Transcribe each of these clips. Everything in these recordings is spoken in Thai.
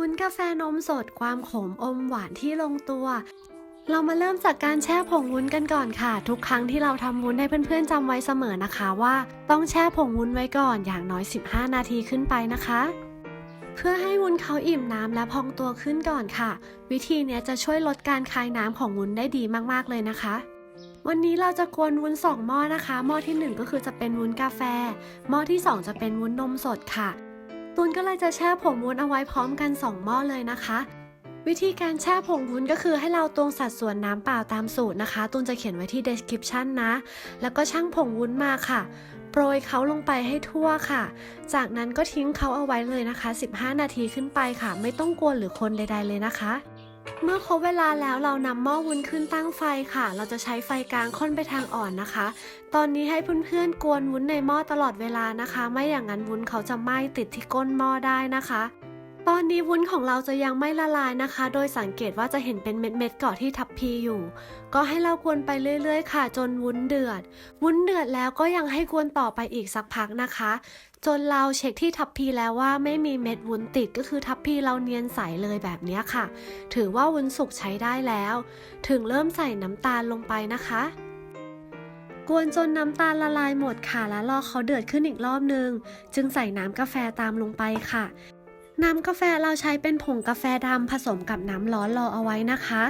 วุ้นกาแฟนมสดความขมอมหวานที่ลงตัว เรามาเริ่มจากการแช่ผงวุ้นกันก่อนค่ะ ทุกครั้งที่เราทำวุ้นให้เพื่อนๆจำไว้เสมอนะคะว่า ต้องแช่ผงวุ้นไว้ก่อนอย่างน้อย 15 นาทีขึ้นไปนะคะ เพื่อให้วุ้นเขาอิ่มน้ำและพองตัวขึ้นก่อนค่ะ วิธีนี้จะช่วยลดการคายน้ำของวุ้นได้ดีมากๆเลยนะคะวันนี้เราจะกวนวุ้นสองหม้อนะคะ หม้อที่หนึ่งก็คือจะเป็นวุ้นกาแฟ หม้อที่สองจะเป็นวุ้นนมสดค่ะ ตูนก็เลยจะแช่ผงวุ้นเอาไว้พร้อมกัน 2 หม้อเลยนะคะ วิธีการแช่ผงวุ้นก็คือให้เราตวงสัดส่วนน้ำเปล่าตามสูตรนะคะ ตูนจะเขียนไว้ที่ description นะ แล้วก็ชั่งผงวุ้นมาค่ะโปรยเขาลงไปให้ทั่วค่ะ จากนั้นก็ทิ้งเขาเอาไว้เลยนะคะ 15 นาทีขึ้นไปค่ะ ไม่ต้องกวนหรือคนใดๆเลยนะคะ เมื่อครบเวลาแล้วเรานำหม้อวุ้นขึ้นตั้งไฟค่ะ เราจะใช้ไฟกลางค่อนไปทางอ่อนนะคะ ตอนนี้ให้เพื่อนๆกวนวุ้นในหม้อตลอดเวลานะคะ ไม่อย่างนั้นวุ้นเขาจะไหม้ติดที่ก้นหม้อได้นะคะ ตอนนี้วุ้นของเราจะยังไม่ละลายนะคะ โดยสังเกตว่าจะเห็นเป็นเม็ดๆเกาะที่ทับพีอยู่ ก็ให้เรากวนไปเรื่อยๆ ค่ะ จนวุ้นเดือด วุ้นเดือดแล้วก็ยังให้กวนต่อไปอีกสักพักนะคะ จนเราเช็คที่ทับพีแล้วว่าไม่มีเม็ดวุ้นติดก็คือทับพีเราเนียนใสเลยแบบนี้ค่ะ ถือว่าวุ้นสุกใช้ได้แล้ว ถึงเริ่มใส่น้ำตาลลงไปนะคะกวนจนน้ำตาลละลายหมดค่ะ แล้วรอเขาเดือดขึ้นอีกรอบนึง จึงใส่น้ำกาแฟตามลงไปค่ะ น้ำกาแฟเราใช้เป็นผงกาแฟดำผสมกับน้ำร้อนรอเอาไว้นะคะ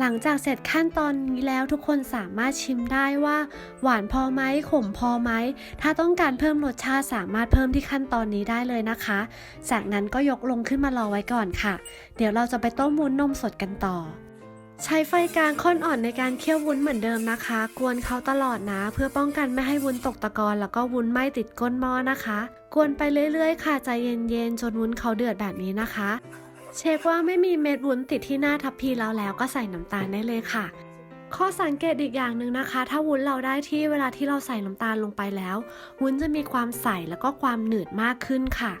หลังจากเสร็จขั้นตอนนี้แล้วทุกคนสามารถชิมได้ว่า หวานพอไหมขมพอไหม ถ้าต้องการเพิ่มรสชาติสามารถเพิ่มที่ขั้นตอนนี้ได้เลยนะคะ จากนั้นก็ยกลงขึ้นมารอไว้ก่อนค่ะ เดี๋ยวเราจะไปต้มวุ้นนมสดกันต่อ ใช้ไฟกลางค่อนอ่อนในการเคี่ยววุ้นเหมือนเดิมนะคะ กวนเขาตลอดนะ เพื่อป้องกันไม่ให้วุ้นตกตะกอนแล้วก็วุ้นไหม้ติดก้นหม้อนะคะ กวนไปเรื่อยๆ ค่ะใจเย็นๆ จนวุ้นเขาเดือดแบบนี้นะคะ เช็คว่าไม่มีเม็ดวุ้นติดที่หน้าทับพีแล้วแล้วก็ใส่น้ำตาลได้เลยค่ะข้อสังเกตอีกอย่างหนึ่งนะคะ ถ้าวุ้นเราได้ที่เวลาที่เราใส่น้ำตาลลงไปแล้ว วุ้นจะมีความใสแล้วก็ความหนืดมากขึ้นค่ะ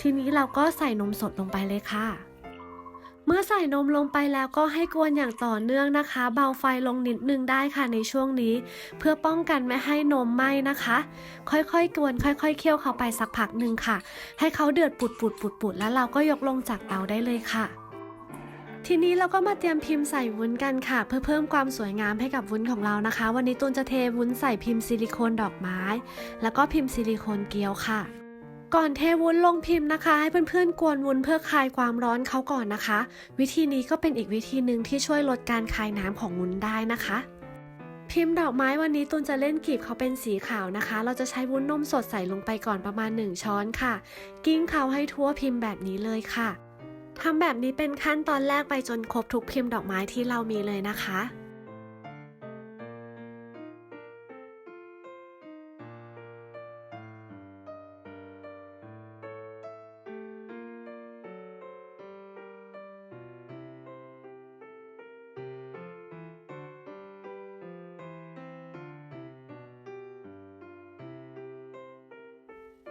ทีนี้เราก็ใส่นมสดลงไปเลยค่ะ เมื่อใส่นมลงไปแล้วก็ให้กวนอย่างต่อเนื่องนะคะ เบาไฟลงนิดนึงได้ค่ะในช่วงนี้ เพื่อป้องกันไม่ให้นมไหม้นะคะ ค่อยๆกวนค่อยๆเคี่ยวเขาไปสักพักหนึ่งค่ะ ให้เขาเดือดปุดปุดปุดปุดๆแล้วเราก็ยกลงจากเตาได้เลยค่ะทีนี้เราก็มาเตรียมพิมพ์ใส่วุ้นกันค่ะ เพื่อเพิ่มความสวยงามให้กับวุ้นของเรานะคะ วันนี้ตูนจะเทวุ้นใส่พิมพ์ซิลิโคนดอกไม้ แล้วก็พิมพ์ซิลิโคนเกลียวค่ะ ก่อนเทวุ้นลงพิมพ์นะคะ ให้เพื่อนๆกวนวุ้นเพื่อคลายความร้อนเขาก่อนนะคะ วิธีนี้ก็เป็นอีกวิธีหนึ่งที่ช่วยลดการคายน้ำของวุ้นได้นะคะ พิมพ์ดอกไม้วันนี้ตูนจะเล่นกีบเขาเป็นสีขาวนะคะ เราจะใช้วุ้นนมสดใส่ลงไปก่อนประมาณ 1 ช้อนค่ะ กิ้งเขาให้ทั่วพิมพ์แบบนี้เลยค่ะทำแบบนี้เป็นขั้นตอนแรกไปจนครบทุกพิมพ์ดอกไม้ที่เรามีเลยนะคะ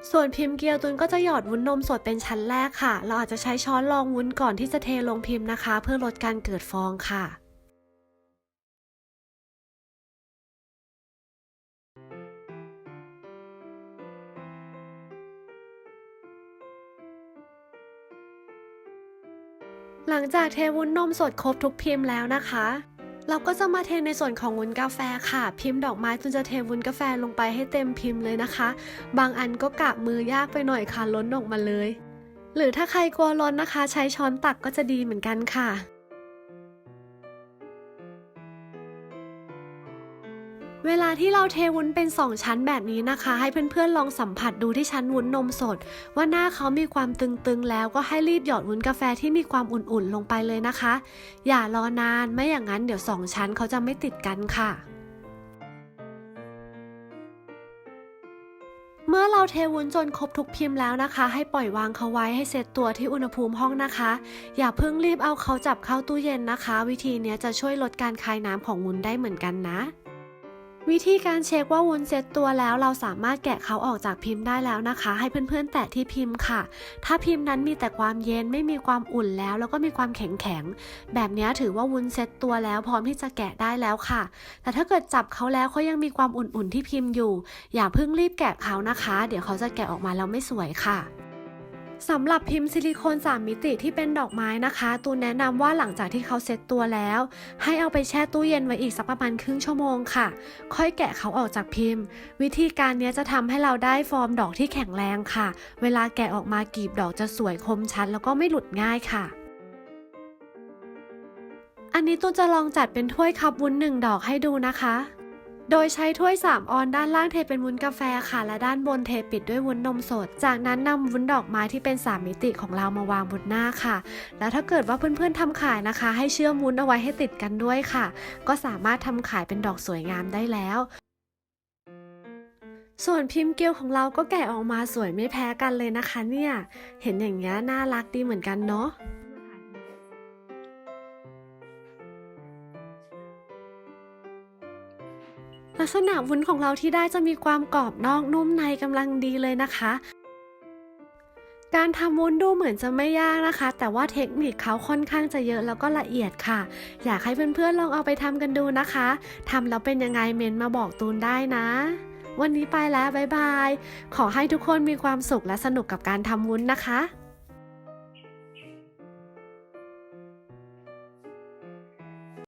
ส่วนพิมพ์เกลียวตุนก็จะหยอดวุ้นนมสดเป็นชั้นแรกค่ะ เราอาจจะใช้ช้อนรองวุ้นก่อนที่จะเทลงพิมพ์นะคะ เพื่อลดการเกิดฟองค่ะหลังจากเทวุ้นนมสดครบทุกพิมพ์แล้วนะคะ เราก็จะมาเทในส่วนของวุ้นกาแฟค่ะ พิมพ์ดอกไม้ตุนจะเทวุ้นกาแฟลงไปให้เต็มพิมพ์เลยนะคะ บางอันก็กะมือยากไปหน่อยค่ะล้นออกมาเลย หรือถ้าใครกลัวล้นนะคะ ใช้ช้อนตักก็จะดีเหมือนกันค่ะ เวลาที่เราเทวุ้นเป็น 2 ชั้นแบบนี้นะคะ ให้เพื่อนๆลองสัมผัสดูที่ชั้นวุ้นนมสด ว่าหน้าเขามีความตึงๆ แล้วก็ให้รีบหยอดวุ้นกาแฟที่มีความอุ่นๆ ลงไปเลยนะคะ อย่ารอนานไม่อย่างนั้นเดี๋ยว 2 ชั้นเขาจะไม่ติดกันค่ะเมื่อเราเทวุ้นจนครบทุกพิมพ์แล้วนะคะ ให้ปล่อยวางเขาไว้ให้เซตตัวที่อุณหภูมิห้องนะคะ อย่าเพิ่งรีบเอาเขาจับเข้าตู้เย็นนะคะ วิธีนี้จะช่วยลดการคายน้ำของวุ้นได้เหมือนกันนะ วิธีการเช็คว่าวุ้นเซ็ตตัวแล้วเราสามารถแกะเขาออกจากพิมพ์ได้แล้วนะคะ ให้เพื่อนๆ แตะที่พิมพ์ค่ะ ถ้าพิมพ์นั้นมีแต่ความเย็นไม่มีความอุ่นแล้ว แล้วก็มีความแข็งแข็งแบบนี้ถือว่าวุ้นเซ็ตตัวแล้วพร้อมที่จะแกะได้แล้วค่ะ แต่ถ้าเกิดจับเขาแล้วเขายังมีความอุ่นๆที่พิมพ์อยู่ อย่าเพิ่งรีบแกะเขานะคะ เดี๋ยวเขาจะแกะออกมาแล้วไม่สวยค่ะ สำหรับพิมพ์ซิลิโคน 3 มิติที่เป็นดอกไม้นะคะ ตูนแนะนำว่าหลังจากที่เขาเซ็ตตัวแล้ว ให้เอาไปแช่ตู้เย็นไว้อีกสักประมาณครึ่งชั่วโมงค่ะ ค่อยแกะเขาออกจากพิมพ์ วิธีการนี้จะทำให้เราได้ฟอร์มดอกที่แข็งแรงค่ะ เวลาแกะออกมากลีบดอกจะสวยคมชัดแล้วก็ไม่หลุดง่ายค่ะอันนี้ตูนจะลองจัดเป็นถ้วยคัพวุ้นหนึ่งดอกให้ดูนะคะ โดยใช้ถ้วย 3 ออนด้านล่างเทเป็นวุ้นกาแฟค่ะ และด้านบนเทปิดด้วยวุ้นนมสด จากนั้นนำวุ้นดอกไม้ที่เป็น 3 มิติของเรามาวางบนหน้าค่ะ แล้วถ้าเกิดว่าเพื่อนๆทำขายนะคะ ให้เชื่อมวุ้นเอาไว้ให้ติดกันด้วยค่ะ ก็สามารถทำขายเป็นดอกสวยงามได้แล้วส่วนพิมพ์เกลียวของเราก็แกะออกมาสวยไม่แพ้กันเลยนะคะเนี่ย เห็นอย่างเงี้ยน่ารักดีเหมือนกันเนาะ ลักษณะวุ้นของเราที่ได้จะมีความกรอบนอกนุ่มในกำลังดีเลยนะคะ การทำวุ้นดูเหมือนจะไม่ยากนะคะ แต่ว่าเทคนิคเขาค่อนข้างจะเยอะแล้วก็ละเอียดค่ะ อยากให้เพื่อนๆลองเอาไปทำกันดูนะคะทำแล้วเป็นยังไงเมนมาบอกตูนได้นะวันนี้ไปแล้ว บ๊ายบาย ขอให้ทุกคนมีความสุขและสนุกกับการทำวุ้นนะคะ